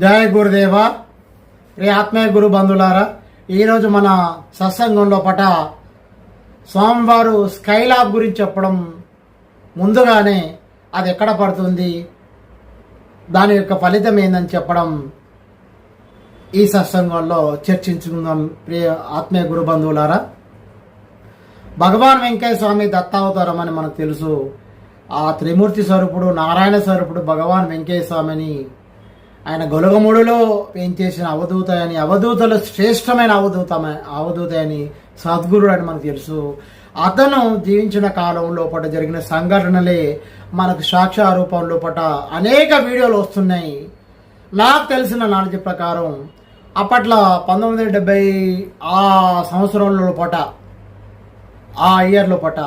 జయ గురుదేవ. రే ఆత్మీయ గురు బంధువులారా ఈరోజు మన సత్సంగంలో పట స్వామివారు స్కైలాబ్ గురించి చెప్పడం ముందుగానే అది ఎక్కడ పడుతుంది దాని యొక్క ఫలితం ఏందని చెప్పడం ఈ సత్సంగంలో చర్చించుకుందాం ప్రియ ఆత్మీయ గురు బంధువులారా. భగవాన్ వెంకయ్య స్వామి దత్తావతారం అని మనకు తెలుసు. ఆ త్రిమూర్తి స్వరూపుడు నారాయణ స్వరూపుడు భగవాన్ వెంకయ్య స్వామిని ఆయన గొలగముడులో చేసిన అవధూత అని అవధూతలో శ్రేష్టమైన అవధూత అవధూత అని సద్గురుడు అని మనకు తెలుసు. అతను జీవించిన కాలం లోపల జరిగిన సంఘటనలే మనకు సాక్ష్య రూపం లోపల అనేక వీడియోలు వస్తున్నాయి. నాకు తెలిసిన నాలెడ్జ్ ప్రకారం అప్పట్లో పంతొమ్మిది వందల డెబ్బై ఆ సంవత్సరంలో పట ఆ ఇయర్లో పట